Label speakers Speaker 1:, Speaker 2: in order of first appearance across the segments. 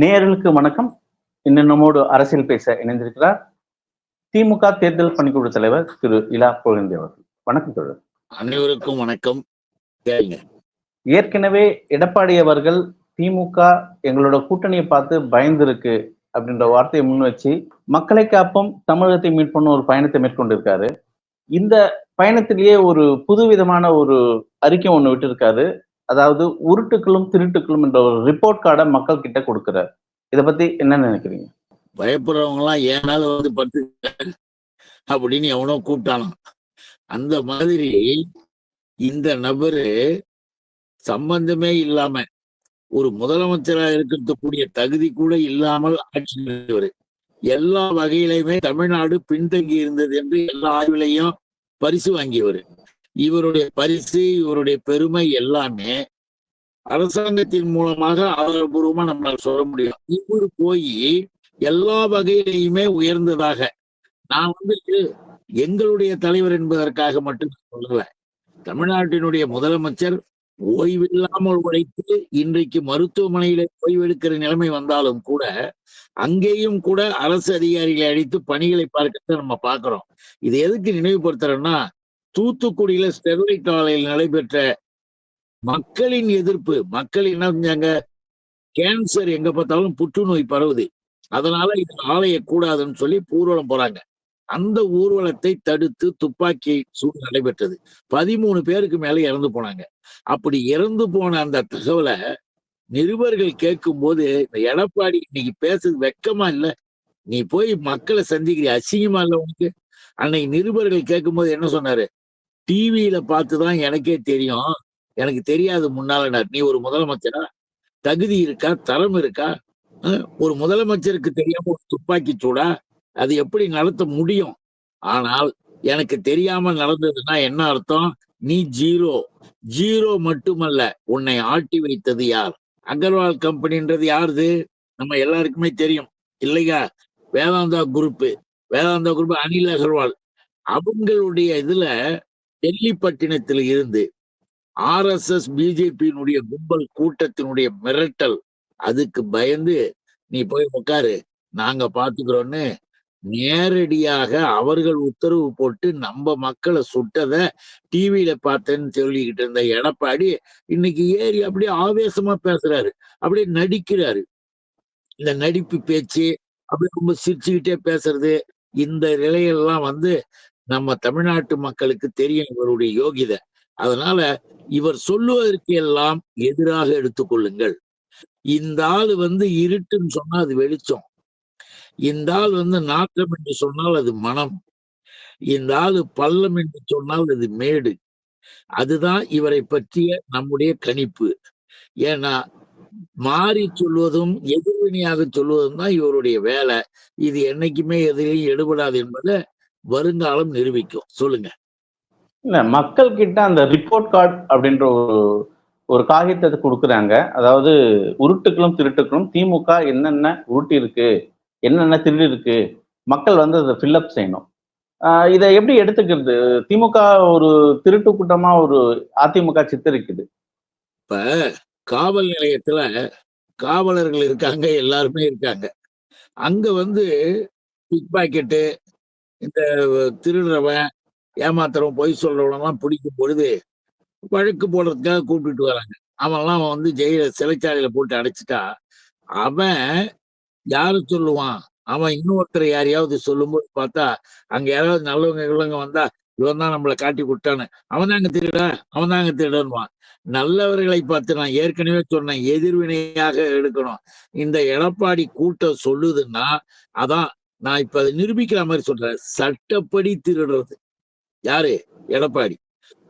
Speaker 1: நேயர்களுக்கு வணக்கம். இன்னும் நம்மோடு அரசியல் பேச இணைந்திருக்கிறார் திமுக தேர்தல் பணிக்குழு தலைவர் திரு இலா புகழேந்தி அவர்கள். வணக்கம் தோழர்.
Speaker 2: அனைவருக்கும் வணக்கம்.
Speaker 1: ஏற்கனவே எடப்பாடி அவர்கள் திமுக எங்களோட கூட்டணியை பார்த்து பயந்துருக்கு அப்படின்ற வார்த்தையை முன் வச்சு மக்களை காப்போம் தமிழகத்தை மீட்போம்னு ஒரு பயணத்தை மேற்கொண்டிருக்காரு. இந்த பயணத்திலேயே ஒரு புதுவிதமான ஒரு அறிக்கை ஒண்ணு விட்டிருக்காரு. அதாவது உருட்டுக்களும் திருட்டுக்களும் என்ற ஒரு ரிப்போர்ட் கார்டை மக்கள் கிட்ட கொடுக்குறாரு. இதை பத்தி என்ன நினைக்கிறீங்க?
Speaker 2: பயப்படுறவங்க எல்லாம் ஏனால வந்து பத்து அப்படின்னு எவனோ கூப்பிட்டானாம். அந்த மாதிரி இந்த நபரு சம்பந்தமே இல்லாம ஒரு முதலமைச்சராக இருக்கக்கூடிய தகுதி கூட இல்லாமல் ஆட்சி நடந்தவர் எல்லா வகையிலுமே தமிழ்நாடு பின்தங்கி இருந்தது என்று எல்லா ஆய்விலையும் பரிசு வாங்கியவர். இவருடைய பரிசு இவருடைய பெருமை எல்லாமே அரசாங்கத்தின் மூலமாக ஆதாரபூர்வமா நம்மளால சொல்ல முடியும். இவர் போய் எல்லா வகையிலையுமே உயர்ந்ததாக. நான் வந்து எங்களுடைய தலைவர் என்பதற்காக மட்டும் சொல்லல. தமிழ்நாட்டினுடைய முதலமைச்சர் ஓய்வில்லாமல் உழைத்து இன்றைக்கு மருத்துவமனையில ஓய்வெடுக்கிற நிலைமை வந்தாலும் கூட அங்கேயும் கூட அரசு அதிகாரிகளை அழைத்து பணிகளை பார்க்கறத நம்ம பார்க்கிறோம். இது எதுக்கு நினைவுபடுத்துறோம்னா தூத்துக்குடியில ஸ்டெர்லைட் ஆலையில் நடைபெற்ற மக்களின் எதிர்ப்பு மக்கள் என்ன செஞ்சாங்க? கேன்சர் எங்க பார்த்தாலும் புற்றுநோய் பரவுது. அதனால இது ஆலைய கூடாதுன்னு சொல்லி ஊர்வலம் போறாங்க. அந்த ஊர்வலத்தை தடுத்து துப்பாக்கி சூடு நடைபெற்றது. பதிமூணு பேருக்கு மேல இறந்து போனாங்க. அப்படி இறந்து போன அந்த தகவலை நிருபர்கள் கேட்கும் போது இந்த எடப்பாடி இன்னைக்கு பேசுறது வெக்கமா இல்லை. நீ போய் மக்களை சந்திக்கிற அசிங்கமா இல்லை உனக்கு? அன்னைக்கு நிருபர்கள் கேட்கும் போது என்ன சொன்னாரு? டிவியில பார்த்துதான் எனக்கே தெரியும். எனக்கு தெரியாது முன்னால நீ ஒரு முதலமைச்சரா? தகுதி இருக்கா? தரம் இருக்கா? ஒரு முதலமைச்சருக்கு தெரியாம ஒரு துப்பாக்கி சூடா? அது எப்படி நடத்த முடியும்? ஆனால் எனக்கு தெரியாம நடந்ததுன்னா என்ன அர்த்தம்? நீ ஜீரோ. ஜீரோ மட்டுமல்ல உன்னை ஆட்டி வைத்தது யார்? அகர்வால் கம்பெனின்றது யாருது? நம்ம எல்லாருக்குமே தெரியும். இல்லையா? Vedanta group Vedanta group Anil Agarwal. அவங்களுடைய இதுல டெல்லி பட்டினத்தில் இருந்து ஆர் எஸ் எஸ் பிஜேபியினுடைய கும்பல் கூட்டத்தினுடைய மிரட்டல் அதுக்கு பயந்து நீ போய் உட்காரு நாங்க பாத்துக்கிறோன்னு நேரடியாக அவர்கள் உத்தரவு போட்டு நம்ம மக்களை சுட்டத டிவியில பார்த்தேன்னு சொல்லிக்கிட்டு இருந்த எடப்பாடி இன்னைக்கு ஏறி அப்படியே ஆவேசமா பேசுறாரு அப்படியே நடிக்கிறாரு. இந்த நடிப்பு பேச்சு அப்படியே ரொம்ப சிரிச்சுக்கிட்டே பேசுறது இந்த நிலையெல்லாம் வந்து நம்ம தமிழ்நாட்டு மக்களுக்கு தெரியும் இவருடைய யோகிதை. அதனால இவர் சொல்லுவதற்கு எல்லாம் எதிராக எடுத்துக்கொள்ளுங்கள். இந்த ஆள் வந்து இருட்டுன்னு சொன்னா அது வெளிச்சம். இந்த ஆள் வந்து நாற்றம் என்று சொன்னால் அது மனம். இந்த ஆள் பள்ளம் என்று சொன்னால் அது மேடு. அதுதான் இவரை பற்றிய நம்முடைய கணிப்பு. ஏன்னா மாறி சொல்வதும் எதிர்வினையாக சொல்வதும் தான் இவருடைய வேலை. இது என்னைக்குமே எதிரையும் எடுபடாது என்பதை வருங்காலம் நிரூபிக்கும். சொல்லுங்க.
Speaker 1: இல்ல மக்கள் கிட்ட அந்த ரிப்போர்ட் கார்டு அப்படின்ற ஒரு ஒரு காகிதத்தை கொடுக்குறாங்க. அதாவது உருட்டுக்களும் திருட்டுக்களும் திமுக என்னென்ன உருட்டி இருக்கு என்னென்ன திருடு இருக்கு மக்கள் வந்து அதை ஃபில்அப் செய்யணும். இதை எப்படி எடுத்துக்கிறது? திமுக ஒரு திருட்டு கூட்டமா ஒரு அதிமுக சித்தரிக்குது.
Speaker 2: இப்ப காவல் நிலையத்துல காவலர்கள் இருக்காங்க எல்லாருமே இருக்காங்க. அங்க வந்து பிக் பாக்கெட்டு இந்த திருடுறவன் ஏமாத்துறவன் பொய் சொல்றவனெல்லாம் பிடிக்கும் பொழுது வழக்கு போடுறதுக்காக கூப்பிட்டுட்டு வராங்க. அவன்லாம் அவன் வந்து ஜெயில சிறைச்சாலையில போட்டு அடைச்சிட்டா அவன் யாரு சொல்லுவான்? அவன் இன்னொருத்தரை யாரையாவது சொல்லும்போது பார்த்தா அங்க யாராவது நல்லவங்க நல்லவங்க வந்தா இவன் தான் நம்மளை காட்டி விட்டான்னு அவன் தாங்க திருட அவன் தாங்க திருடன்வான் நல்லவர்களை பார்த்து நான் ஏற்கனவே சொன்னேன் எதிர்வினையாக எடுக்கணும். இந்த எடப்பாடி கூட்டம் சொல்லுதுன்னா அதான் நான் இப்ப அதை நிரூபிக்கிற மாதிரி சொல்றேன். சட்டப்படி திருடுறது. யாரு? எடப்பாடி.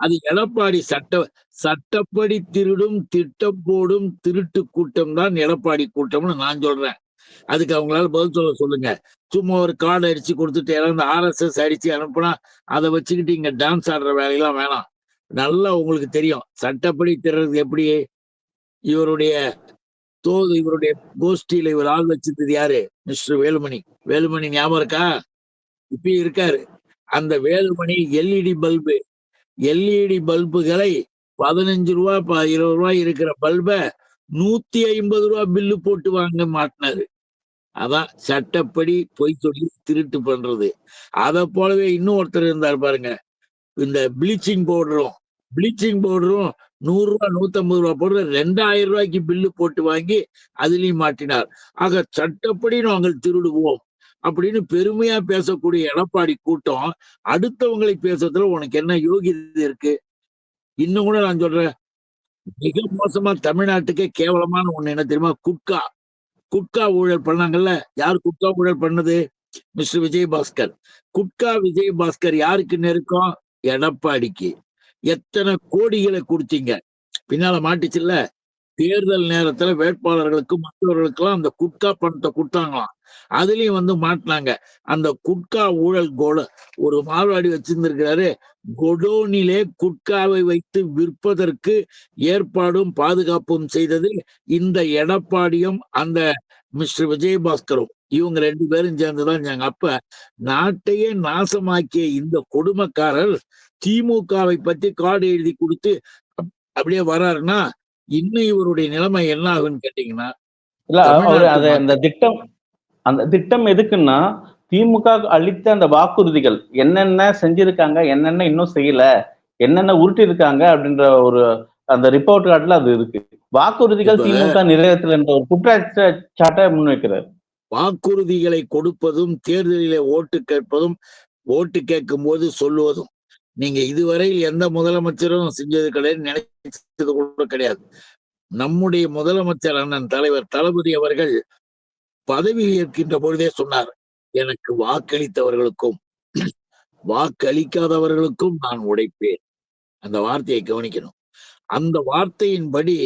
Speaker 2: அது எடப்பாடி சட்ட சட்டப்படி திருடும் திட்டம் போடும் திருட்டு கூட்டம் தான் எடப்பாடி கூட்டம்னு நான் சொல்றேன். அதுக்கு அவங்களால பதில் சொல்ல சொல்லுங்க. சும்மா ஒரு கார்டு அடிச்சு கொடுத்துட்டு இறந்து ஆர்எஸ்எஸ் அடிச்சு அனுப்புனா அதை வச்சுக்கிட்டு இங்க டான்ஸ் ஆடுற வேலையெல்லாம் வேணாம். நல்லா உங்களுக்கு தெரியும். சட்டப்படி திருடுறது எப்படி? இவருடைய தோது இவருடைய கோஷ்டியில இவர் ஆள் வச்சிருந்தது யாரு? மிஸ்டர் வேலுமணி. வேலுமணி ஞாபகம் இருக்கா? இப்பயும் இருக்காரு. அந்த வேலுமணி எல்இடி பல்பு எல்இடி பல்புகளை பதினஞ்சு ரூபா ப- இருபது ரூபாய் இருக்கிற பல்பை நூத்தி ஐம்பது ரூபா பில்லு போட்டு வாங்க மாட்டினாரு. அதான் சட்டப்படி பொய் சொல்லி திருட்டு பண்றது. அத போலவே இன்னும் ஒருத்தர் இருந்தார் பாருங்க. இந்த ப்ளீச்சிங் பவுடரும் ப்ளீச்சிங் பவுடரும் நூறு ரூபா நூத்தம்பது ரூபா போடுற ரெண்டாயிரம் ரூபாய்க்கு பில்லு போட்டு வாங்கி அதுலயும் மாட்டினார். ஆக சட்டப்படி நாங்கள் திருடுவோம் அப்படின்னு பெருமையா பேசக்கூடிய எடப்பாடி கூட்டம் அடுத்தவங்களை பேசுறதுல உனக்கு என்ன யோகியதை இருக்கு? இன்னும் கூட நான் சொல்றேன். மிக மோசமா தமிழ்நாட்டுக்கே கேவலமான ஒண்ணு என்ன தெரியுமா? குட்கா. குட்கா ஊழல் பண்ணாங்கல்ல. யார் குட்கா ஊழல் பண்ணது? மிஸ்டர் விஜயபாஸ்கர். குட்கா விஜயபாஸ்கர் யாருக்கு நெருக்கம்? எடப்பாடிக்கு. எத்தனை கோடிகளை கொடுத்தீங்க? பின்னால மாட்டிச்சுல்ல? தேர்தல் நேரத்துல வேட்பாளர்களுக்கு மற்றவர்களுக்கெல்லாம் அந்த குட்கா பணத்தை கொடுத்தாங்களாம். அதுலயும் வந்து மாட்டினாங்க. அந்த குட்கா ஊழல் கோல ஒரு மார்வாடி வச்சிருந்திருக்கிறாரு கொடோனிலே குட்காவை வைத்து விற்பதற்கு ஏற்பாடும் பாதுகாப்பும் செய்தது இந்த எடப்பாடியும் அந்த மிஸ்டர் விஜயபாஸ்கரும். இவங்க ரெண்டு பேரும் சேர்ந்துதான் எங்க அப்ப நாட்டையே நாசமாக்கிய இந்த கொடுமைக்காரர் திமுகவை பத்தி கார்டு எழுதி கொடுத்து அப்- அப்படியே வராருன்னா இன்னும் இவருடைய நிலைமை என்ன ஆகுன்னு கேட்டீங்கன்னா
Speaker 1: இல்ல அவரு அந்த திட்டம் அந்த திட்டம் எதுக்குன்னா திமுக அளித்த அந்த வாக்குறுதிகள் என்னென்ன செஞ்சிருக்காங்க என்னென்ன இன்னும் செய்யல என்னென்ன உருட்டி இருக்காங்க அப்படின்ற ஒரு அந்த ரிப்போர்ட் கார்டுல அது இருக்கு. வாக்குறுதிகள் திமுக நிறைவேற்றல என்ற ஒரு குற்றச்சாட்டை முன்வைக்கிறார்.
Speaker 2: வாக்குறுதிகளை கொடுப்பதும் தேர்தலிலே ஓட்டு கேட்பதும் ஓட்டு கேட்கும் போது சொல்லுவதும் நீங்க இதுவரையில் எந்த முதலமைச்சரும் செஞ்சது கிடையாது நினைச்சது கூட கிடையாது. நம்முடைய முதலமைச்சர் அண்ணன் தலைவர் தளபதி அவர்கள் பதவி ஏற்கின்ற பொழுதே சொன்னார் எனக்கு வாக்களித்தவர்களுக்கும் வாக்களிக்காதவர்களுக்கும் நான் உடைப்பேன். அந்த வார்த்தையை கவனிக்கணும். அந்த வார்த்தையின்படி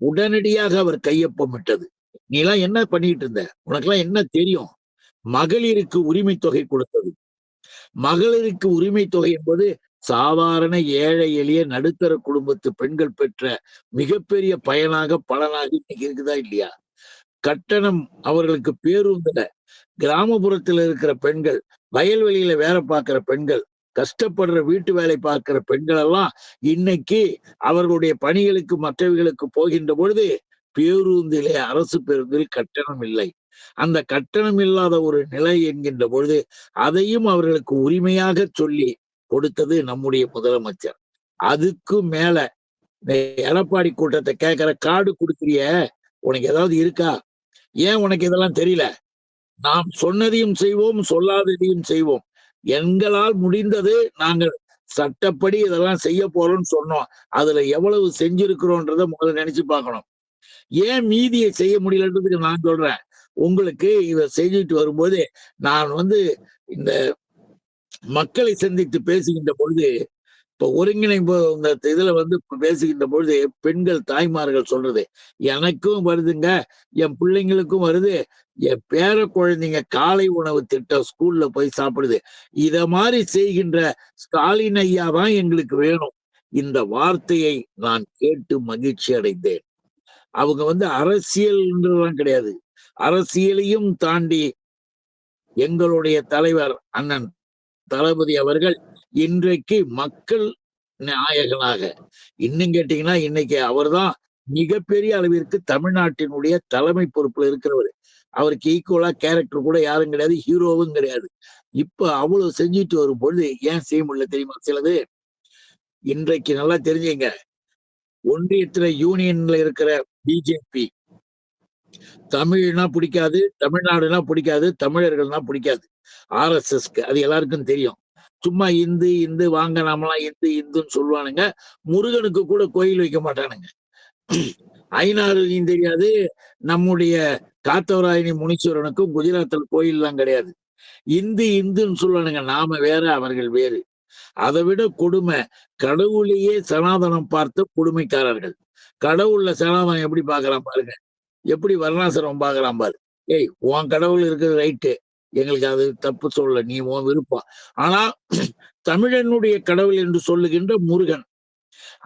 Speaker 2: உடனடியாக அவர் கையொப்பமிட்டது நீ எல்லாம் என்ன பண்ணிட்டு இருந்த? உனக்கெல்லாம் என்ன தெரியும்? மகளிருக்கு உரிமை தொகை கொடுத்தது. மகளிருக்கு உரிமை தொகை என்பது சாதாரண ஏழை எளிய நடுத்தர குடும்பத்து பெண்கள் பெற்ற மிகப்பெரிய பயனாக பலனாக இன்னைக்கு இருக்குதா இல்லையா? கட்டணம் அவர்களுக்கு பேருந்துல கிராமப்புறத்துல இருக்கிற பெண்கள் வயல்வெளியில வேலை பார்க்கிற பெண்கள் கஷ்டப்படுற வீட்டு வேலை பார்க்கிற பெண்கள் எல்லாம் இன்னைக்கு அவர்களுடைய பணிகளுக்கு மற்றவைகளுக்கு போகின்ற பொழுது பேருந்திலே அரசு பேருந்தில் கட்டணம் இல்லை. அந்த கட்டணம் இல்லாத ஒரு நிலை என்கின்ற பொழுது அதையும் அவர்களுக்கு உரிமையாக சொல்லி கொடுத்தது நம்முடைய முதலமைச்சர். அதுக்கு மேல இந்த எடப்பாடி கூட்டத்தை கேட்கிற காடு கொடுக்குறிய? உனக்கு ஏதாவது இருக்கா? ஏன் உனக்கு இதெல்லாம் தெரியல? நாம் சொன்னதையும் செய்வோம் சொல்லாததையும் செய்வோம். எங்களால் முடிந்தது நாங்கள் சட்டப்படி இதெல்லாம் செய்ய போறோம்னு சொன்னோம். அதுல எவ்வளவு செஞ்சிருக்கிறோன்றத முதல்ல நினைச்சு பார்க்கணும். ஏன் மீதியை செய்ய முடியலன்றதுக்கு நான் சொல்றேன். உங்களுக்கு இத செஞ்சுட்டு வரும்போது நான் வந்து இந்த மக்களை சந்தித்து பேசுகின்ற பொழுது இப்ப ஒருங்கிணைப்பு இந்த இதுல வந்து பேசுகின்ற பொழுது பெண்கள் தாய்மார்கள் சொல்றது எனக்கும் வருதுங்க என் பிள்ளைங்களுக்கும் வருது என் பேர குழந்தைங்க காலை உணவு திட்டம் ஸ்கூல்ல போய் சாப்பிடுது இத மாதிரி செய்கின்ற ஸ்டாலின் ஐயா தான் எங்களுக்கு வேணும். இந்த வார்த்தையை நான் கேட்டு மகிழ்ச்சி அடைந்தேன். அவங்க வந்து அரசியல்ன்றதுலாம் கிடையாது. அரசியலையும் தாண்டி எங்களுடைய தலைவர் அண்ணன் தளபதி அவர்கள் இன்றைக்கு மக்கள் நாயகனாக. இன்னும் கேட்டீங்கன்னா இன்னைக்கு அவர்தான் மிகப்பெரிய அளவிற்கு தமிழ்நாட்டினுடைய தலைமை பொறுப்புல இருக்கிறவர். அவருக்கு ஈக்குவலா கேரக்டர் கூட யாரும் கிடையாது ஹீரோவும் கிடையாது. இப்ப அவ்வளவு செஞ்சுட்டு வரும் பொழுது ஏன் செய்ய முடியல தெரியுமா சிலது? இன்றைக்கு நல்லா தெரிஞ்சுங்க. ஒன்றியத்துல யூனியன்ல இருக்கிற பிஜேபி தமிழ்னா பிடிக்காது தமிழ்நாடுனா பிடிக்காது தமிழர்கள்னா பிடிக்காது. ஆர்எஸ்எஸ்க்கு அது எல்லாருக்கும் தெரியும். சும்மா இந்து இந்து வாங்க நாமெல்லாம் இந்து இந்துன்னு சொல்லுவானுங்க. முருகனுக்கு கூட கோயில் வைக்க மாட்டானுங்க. ஐநாறுலையும் தெரியாது. நம்முடைய காத்தவராயணி முனீஸ்வரனுக்கும் குஜராத்தில் கோயில்லாம் கிடையாது. இந்து இந்துன்னு சொல்லுவானுங்க. நாம வேற அவர்கள் வேறு. அதை விட கொடுமை கடவுளையே சனாதனம் பார்த்த கொடுமைக்காரர்கள். கடவுள்ல சனாதனம் எப்படி பாக்குறான் பாருங்க. எப்படி வர்ணாசிரமம் பார்க்கறான் பாரு. ஏய் உன் கடவுள் இருக்கிறது ரைட்டு எங்களுக்கு அது தப்பு சொல்ல நீ உன் விருப்பம். ஆனா தமிழனுடைய கடவுள் என்று சொல்லுகின்ற முருகன்.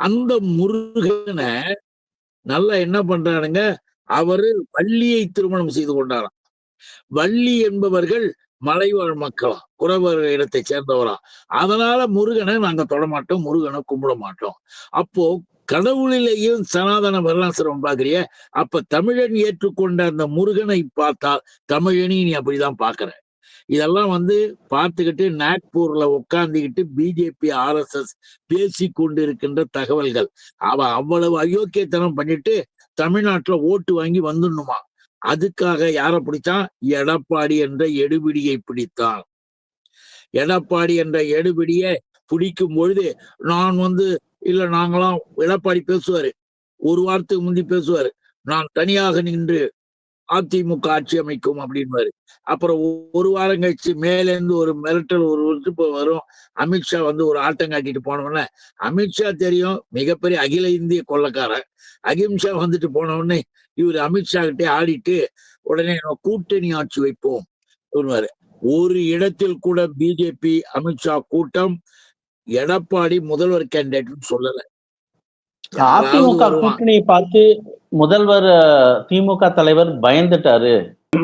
Speaker 2: அந்த முருகனை நல்லா என்ன பண்றானுங்க? அவரு வள்ளியை திருமணம் செய்து கொண்டாராம். வள்ளி என்பவர்கள் மலைவாழ் மக்களா குறவர் இடத்தை சேர்ந்தவரா. அதனால முருகனை நாங்க தொட மாட்டோம் முருகனை கும்பிட மாட்டோம் அப்போ கடவுளிலேயும் சனாதன வரலாசிரம் பாக்குறிய அப்ப தமிழன் ஏற்றுக்கொண்ட அந்த முருகனை பார்த்தால் தமிழனி நீ அப்படிதான் பாக்குற இதெல்லாம் வந்து பார்த்துக்கிட்டு நாக்பூர்ல உட்கார்ந்துகிட்டு பிஜேபி ஆர்எஸ்எஸ் பேசி கொண்டிருக்கின்ற தகவல்கள். அவ அவ்வளவு அயோக்கியத்தனம் பண்ணிட்டு தமிழ்நாட்டுல ஓட்டு வாங்கி வந்துடணுமா? அதுக்காக யார பிடிச்சான்? எடப்பாடி என்ற எடுபிடியை பிடித்தான். எடப்பாடி என்ற எடுபிடியை பிடிக்கும் பொழுது நான் வந்து இல்ல நாங்களாம் எடப்பாடி பேசுவாரு. ஒரு வாரத்துக்கு முந்தி பேசுவாரு. நான் தனியாக நின்று அதிமுக ஆட்சி அமைக்கும் அப்படின்வாரு அப்புறம் ஒரு வாரம் கழிச்சு மேலேருந்து ஒரு மிரட்டல் ஒரு விருப்பம் வரும். அமித்ஷா வந்து ஒரு ஆட்டம் காட்டிட்டு போனவுடனே அமித்ஷா தெரியும் மிகப்பெரிய அகில இந்திய கொள்ளக்காரன் அகிம்ஷா வந்துட்டு போன உடனே இவர் அமித்ஷா கிட்டே ஆடிட்டு உடனே கூட்டணி ஆட்சி வைப்போம் சொல்லுவாரு ஒரு இடத்தில் கூட பிஜேபி அமித்ஷா கூட்டம் எடப்பாடி முதல்வர் கேண்டிடேட்னு சொல்லல.
Speaker 1: அதிமுக. கூட்டணியை பார்த்து முதல்வர் திமுக தலைவர் பயந்துட்டாரு?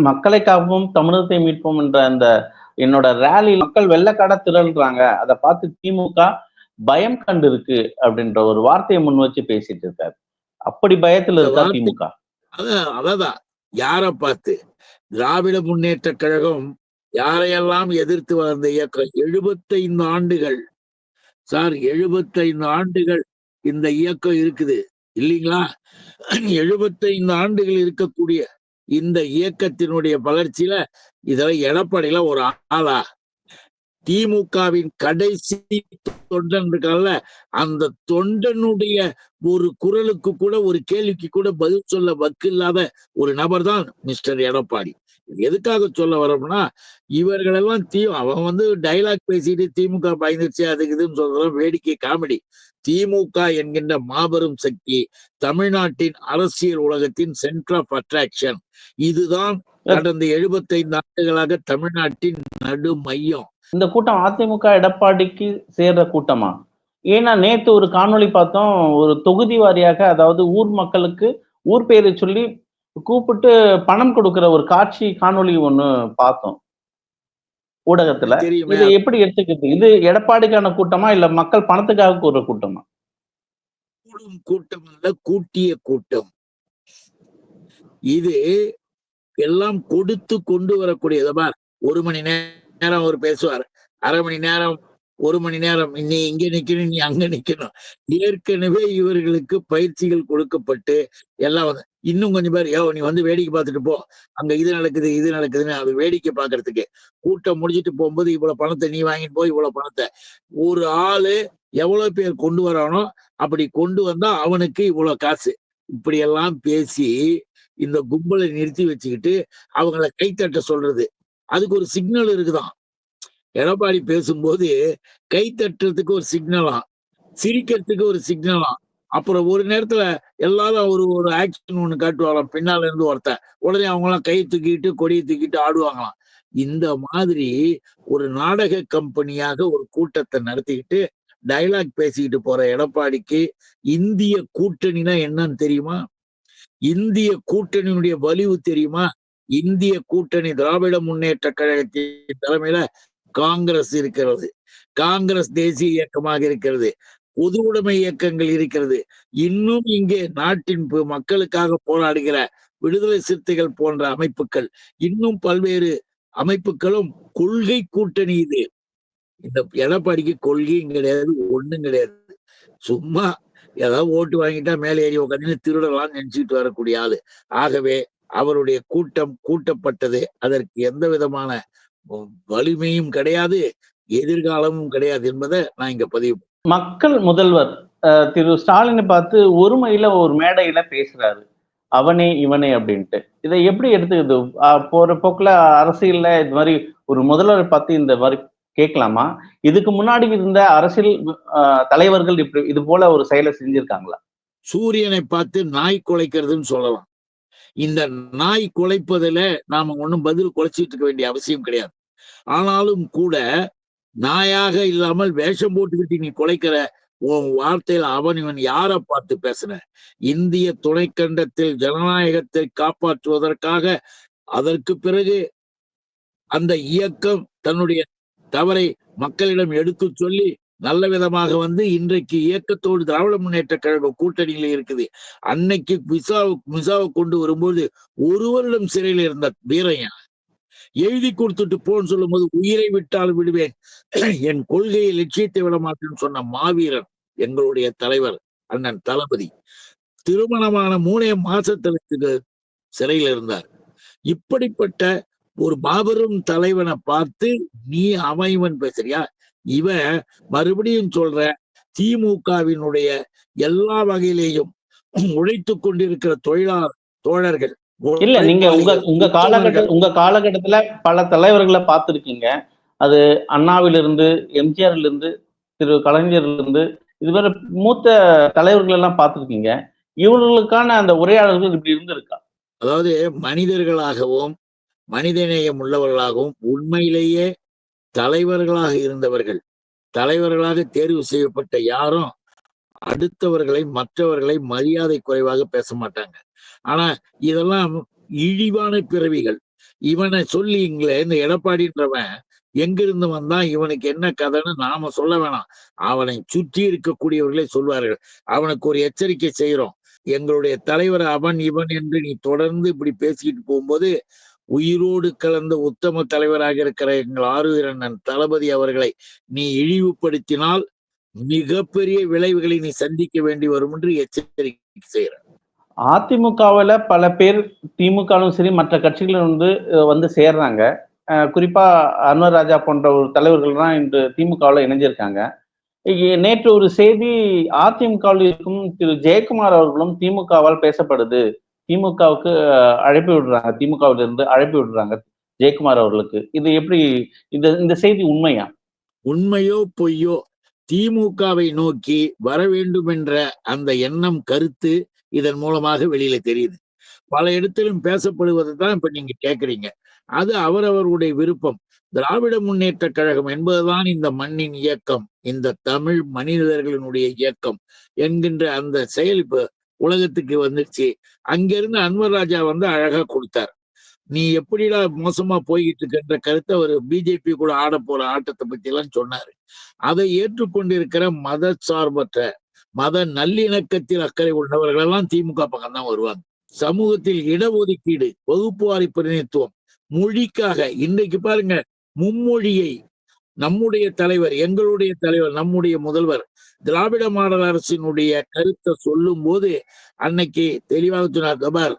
Speaker 1: மக்களை காப்போம் தமிழகத்தை மீட்போம் என்ற அந்த என்னோட ரேலி மக்கள் வெள்ளக்காட திரள்றாங்க. அதை பார்த்து திமுக பயம் கண்டு இருக்கு அப்படின்ற ஒரு வார்த்தையை முன் வச்சு பேசிட்டு இருக்காரு. அப்படி பயத்துல இருக்கா திமுக?
Speaker 2: அதான் யார பார்த்து? திராவிட முன்னேற்ற கழகம் யாரையெல்லாம் எதிர்த்து வளர்ந்த இயக்கம்? எழுபத்தைந்து ஆண்டுகள் சார் எழுபத்தைந்து ஆண்டுகள் இந்த இயக்கம் இருக்குது. இல்லைங்களா? எழுபத்தைந்து ஆண்டுகள் இருக்கக்கூடிய இந்த இயக்கத்தினுடைய வளர்ச்சியில இதுல எடப்பாடியில ஒரு ஆளா. திமுகவின் கடைசி தொண்டன் இருக்கால அந்த தொண்டனுடைய ஒரு குரலுக்கு கூட ஒரு கேள்விக்கு கூட பதில் சொல்ல வக்கு இல்லாத ஒரு நபர் தான் மிஸ்டர் எடப்பாடி. எதுக்காக சொல்ல வரோம்னா இவர்களெல்லாம் தீ அவன் வந்து டைலாக் பேசிட்டு திமுக பயந்துருச்சு அதுக்கு இதுன்னு சொல்றதெல்லாம் வேடிக்கை காமெடி. திமுக என்கின்ற மாபெரும் சக்தி தமிழ்நாட்டின் அரசியல் உலகத்தின் சென்டர் ஆஃப் அட்ராக்ஷன் இதுதான் கடந்த எழுபத்தைந்து ஆண்டுகளாக தமிழ்நாட்டின் நடு மையம்
Speaker 1: இந்த கூட்டம் அதிமுக எடப்பாடிக்கு சேர்ற கூட்டமா? ஏன்னா நேத்து ஒரு காணொளி பார்த்தோம் ஒரு தொகுதி வாரியாக அதாவது ஊர் மக்களுக்கு ஊர் பேரை சொல்லி கூப்பிட்டு பணம் கொடுக்கிற ஒரு காட்சி காணொளி ஒண்ணு பார்த்தோம். ஊடகத்துல. இதை எப்படி எடுத்துக்கிறது? இது எடப்பாடிக்கான கூட்டமா இல்ல மக்கள் பணத்துக்காக கூறுற கூட்டமா?
Speaker 2: கூடும் கூட்டம் அல்ல கூட்டிய கூட்டம். இது எல்லாம் கொடுத்து கொண்டு வரக்கூடியது. பார் ஒரு மணி நேரம் அவர் பேசுவார். அரை மணி நேரம் ஒரு மணி நேரம். நீ இங்க நிக்கணும் நீ அங்க நிக்கணும். ஏற்கனவே இவர்களுக்கு பயிற்சிகள் கொடுக்கப்பட்டு எல்லாம் வந்து இன்னும் கொஞ்சம் பேர் யோ நீ வந்து வேடிக்கை பார்த்துட்டு போ. அங்க இது நடக்குது இது நடக்குதுன்னு அது வேடிக்கை பார்க்கறதுக்கு. கூட்டம் முடிஞ்சிட்டு போகும்போது இவ்வளவு பணத்தை நீ வாங்கிட்டு போய் இவ்வளவு பணத்தை. ஒரு ஆளு எவ்வளவு பேர் கொண்டு வரானோ அப்படி கொண்டு வந்தா அவனுக்கு இவ்வளவு காசு. இப்படி எல்லாம் பேசி இந்த கும்பலை நிறுத்தி வச்சுக்கிட்டு அவங்கள கைத்தட்ட சொல்றது. அதுக்கு ஒரு சிக்னல் இருக்குதான். எடப்பாடி பேசும்போது கை தட்டுறதுக்கு ஒரு சிக்னலாம் சிரிக்கிறதுக்கு ஒரு சிக்னலாம் அப்புறம் ஒரு நேரத்துல எல்லாரும் ஒரு ஒரு ஆக்ஷன் ஒண்ணு காட்டுவாங்களாம். பின்னால இருந்து ஒருத்தன். உடனே அவங்க எல்லாம் கை தூக்கிட்டு கொடியை தூக்கிட்டு ஆடுவாங்களாம். இந்த மாதிரி ஒரு நாடக கம்பெனியாக ஒரு கூட்டத்தை நடத்திக்கிட்டு டைலாக் பேசிக்கிட்டு போற எடப்பாடிக்கு இந்திய கூட்டணினா என்னன்னு தெரியுமா? இந்திய கூட்டணியினுடைய வலிவு தெரியுமா? இந்திய கூட்டணி திராவிட முன்னேற்ற கழகத்தின் தலைமையில காங்கிரஸ் இருக்கிறது. காங்கிரஸ் தேசிய இயக்கமாக இருக்கிறது. பொது உடைமை இயக்கங்கள் இருக்கிறது. இன்னும் இங்கே நாட்டின் மக்களுக்காக போராடுகிற விடுதலை சிறுத்தைகள் போன்ற அமைப்புகள் இன்னும் பல்வேறு அமைப்புகளும் கொள்கை கூட்டணி இது. இந்த எடப்பாடிக்கு கொள்கையும் கிடையாது ஒண்ணும் கிடையாது. சும்மா ஏதாவது ஓட்டு வாங்கிட்டா மேலே ஏறி உட்காந்து திருடலாம் நினைச்சிட்டு வரக்கூடிய ஆளு. ஆகவே அவருடைய கூட்டம் கூட்டப்பட்டது. அதற்கு எந்த விதமான வலிமையும் கிடையாது எதிர்காலமும் கிடையாது என்பதை நான் இங்க பதிவு
Speaker 1: மக்கள் முதல்வர் அஹ், திரு ஸ்டாலினை பார்த்து ஒருமையில ஒரு மேடையில பேசுறாரு. அவனே இவனே அப்படின்ட்டு. இதை எப்படி எடுத்துக்குது? போற போக்குல அரசியல்ல இது மாதிரி ஒரு முதல்வரை பார்த்து இந்த மாதிரி கேட்கலாமா? இதுக்கு முன்னாடி இருந்த அரசியல் தலைவர்கள் இப்படி இது போல ஒரு செயலை செஞ்சிருக்காங்களா?
Speaker 2: சூரியனை பார்த்து நாய் குலைக்கிறதுன்னு சொல்லலாம். இந்த நாய் குலைப்பதுல நாம ஒண்ணும் பதில் குலைச்சிட்டு இருக்க வேண்டிய அவசியம் கிடையாது. ஆனாலும் கூட நாயாக இல்லாமல் வேஷம் போட்டுக்கிட்டு நீ குலைக்கிற உன் வார்த்தையில அவன் இவன் யாரை பார்த்து பேசுன? இந்திய துணைக்கண்டத்தில் ஜனநாயகத்தை காப்பாற்றுவதற்காக அதற்கு பிறகு அந்த இயக்கம் தன்னுடைய தவறை மக்களிடம் எடுத்து சொல்லி நல்ல விதமாக வந்து இன்றைக்கு இயக்கத்தோடு திராவிட முன்னேற்ற கழக கூட்டணியில இருக்குது. அன்னைக்கு விசாவை மிசாவை கொண்டு வரும்போது ஒருவரிடம் சிறையில் இருந்த வீரையன் எழுதி கொடுத்துட்டு போன்னு சொல்லும்போது உயிரை விட்டால் விடுவேன். என் கொள்கையை லட்சியத்தை விட மாட்டேன்னு சொன்ன மாவீரன் எங்களுடைய தலைவர் அண்ணன் தளபதி திருமணமான மூணே மாசத்திற்கு சிறையில் இருந்தார். இப்படிப்பட்ட ஒரு மாபெரும் தலைவனை பார்த்து நீ அமைவன் பேசுறியா? இவன் மறுபடியும் சொல்ற திமுகவினுடைய எல்லா வகையிலேயும் உழைத்து கொண்டிருக்கிற தொழிலாளர் தோழர்கள்
Speaker 1: இல்ல நீங்க உங்க உங்க காலகட்ட உங்க காலகட்டத்துல பல தலைவர்களை பார்த்திருக்கீங்க. அது அண்ணாவிலிருந்து எம்ஜிஆர்ல இருந்து திரு கலைஞர்ல இருந்து இதுவரை மூத்த தலைவர்கள் எல்லாம் பார்த்திருக்கீங்க. இவர்களுக்கான அந்த உரையாடல்கள் இப்படி இருந்திருக்கா?
Speaker 2: அதாவது மனிதர்களாகவும் மனிதநேயம் உள்ளவர்களாகவும் உண்மையிலேயே தலைவர்களாக இருந்தவர்கள். தலைவர்களாக தேர்வு செய்யப்பட்ட யாரும் அடுத்தவர்களை மற்றவர்களை மரியாதை குறைவாக பேச மாட்டாங்க. ஆனா இதெல்லாம் இழிவான பிறவிகள். இவனை சொல்லிங்களே இந்த எடப்பாடின்றவன் எங்கிருந்து வந்தான் இவனுக்கு என்ன கதைன்னு நாம சொல்ல வேணாம். அவனை சுற்றி இருக்கக்கூடியவர்களே சொல்வார்கள். அவனுக்கு ஒரு எச்சரிக்கை செய்யறோம் எங்களுடைய தலைவர் அவன் இவன் என்று நீ தொடர்ந்து இப்படி பேசிக்கிட்டு போகும்போது உயிரோடு கலந்த உத்தம தலைவராக இருக்கிற எங்கள் ஆறுவீரன் தளபதி அவர்களை நீ இழிவுபடுத்தினால் மிகப்பெரிய விளைவுகளை நீ சந்திக்க வேண்டி வரும் என்று எச்சரிக்கை செய்யற
Speaker 1: அதிமுகவில் பல பேர் திமுகவும் சரி மற்ற கட்சிகளும் வந்து வந்து சேர்றாங்க. அஹ், குறிப்பா அன்வர் ராஜா போன்ற ஒரு தலைவர்கள் தான் இன்று திமுகவில் இணைஞ்சிருக்காங்க. நேற்று ஒரு செய்தி அதிமுகவில் இருக்கும் திரு. ஜெயக்குமார் அவர்களும் திமுகவால் பேசப்படுது. திமுகவுக்கு அழைப்பு விடுறாங்க. திமுகவில் இருந்து அழைப்பு விடுறாங்க ஜெயக்குமார் அவர்களுக்கு. இது எப்படி இந்த இந்த செய்தி உண்மையா?
Speaker 2: உண்மையோ பொய்யோ திமுகவை நோக்கி வர வேண்டும் என்ற அந்த எண்ணம் கருத்து இதன் மூலமாக வெளியில தெரியுது. பல இடத்திலும் பேசப்படுவதை தான் இப்ப நீங்க கேட்குறீங்க அது அவரவருடைய விருப்பம். திராவிட முன்னேற்ற கழகம் என்பதுதான் இந்த மண்ணின் இயக்கம். இந்த தமிழ் மனிதர்களினுடைய இயக்கம் என்கின்ற அந்த செயல் இப்ப உலகத்துக்கு வந்துருச்சு. அங்கிருந்து அன்வர் ராஜா வந்து அழகா கொடுத்தார். நீ எப்படிடா மோசமா போய்கிட்டு இருக்கின்ற கருத்தை அவர் பிஜேபி கூட ஆட போற ஆட்டத்தை பத்தி எல்லாம் சொன்னாரு. அதை ஏற்றுக்கொண்டிருக்கிற மத சார்பற்ற மத நல்லிணக்கத்தில் அக்கறை உள்ளவர்கள் எல்லாம் திமுக பக்கம் தான் வருவாங்க. சமூகத்தில் இடஒதுக்கீடு வகுப்புவாரி பிரதிநிதித்துவம் மொழிக்காக இன்றைக்கு பாருங்க மும்மொழியை நம்முடைய தலைவர் எங்களுடைய தலைவர் நம்முடைய முதல்வர் திராவிட மாடல் அரசினுடைய கருத்தை சொல்லும் போது அன்னைக்கு தெளிவாக சொன்னார் கபார்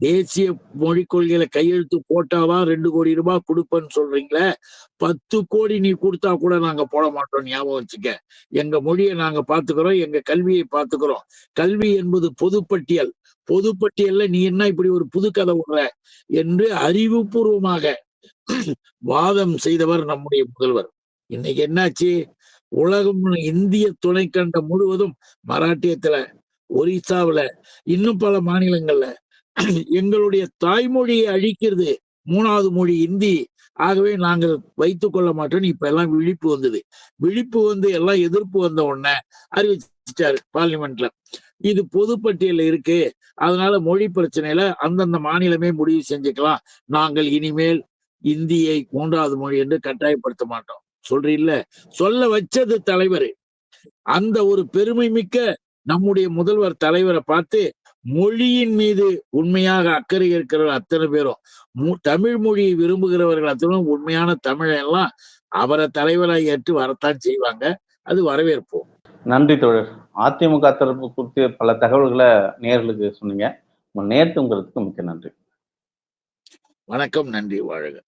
Speaker 2: தேசிய மொழிக் கொள்கையில கையெழுத்து போட்டாதான் ரெண்டு கோடி ரூபாய் கொடுப்பேன்னு சொல்றீங்களே? பத்து கோடி நீ கொடுத்தா கூட நாங்க போட மாட்டோம் ஞாபகம் வச்சுக்க. எங்க மொழியை நாங்க பாத்துக்கிறோம் எங்க கல்வியை பாத்துக்கிறோம் கல்வி என்பது பொதுப்பட்டியல். பொதுப்பட்டியல்ல நீ என்ன இப்படி ஒரு புது கதை விடுற என்று அறிவுபூர்வமாக வாதம் செய்தவர் நம்முடைய முதல்வர். இன்னைக்கு என்னாச்சு? உலகம் இந்திய துணைக்கண்டம் முழுவதும் மராட்டியத்துல ஒரிசாவுல இன்னும் பல மாநிலங்கள்ல எங்களுடைய தாய்மொழியை அழிக்கிறது. மூணாவது மொழி இந்தி. ஆகவே நாங்கள் வைத்துக் கொள்ள மாட்டோம். இப்ப எல்லாம் விழிப்பு வந்தது. விழிப்பு வந்து எல்லாம் எதிர்ப்பு வந்த உடனே அறிவிச்சிட்டாரு பார்லிமெண்ட்ல இது பொதுப்பட்டியல்ல இருக்கு. அதனால மொழி பிரச்சனையில அந்தந்த மாநிலமே முடிவு செஞ்சுக்கலாம். நாங்கள் இனிமேல் இந்தியை மூன்றாவது மொழி என்று கட்டாயப்படுத்த மாட்டோம். சொல்றீல்ல சொல்ல வச்சது தலைவர். அந்த ஒரு பெருமை மிக்க நம்முடைய முதல்வர் தலைவரை பார்த்து மொழியின் மீது உண்மையாக அக்கறை இருக்கிற அத்தனை பேரும். தமிழ் மொழியை விரும்புகிறவர்கள் அத்தனை பேரும் உண்மையான தமிழன் எல்லாம் அவரை தலைவராக ஏற்று வரத்தான் செய்வாங்க. அது வரவேற்போம்
Speaker 1: நன்றி தோழர். அதிமுக தரப்பு குறித்து பல தகவல்களை நேர்களுக்கு சொன்னீங்க. உங்க நேர்த்து உங்களுக்கு மிக்க நன்றி.
Speaker 2: வணக்கம். நன்றி. வாழுக.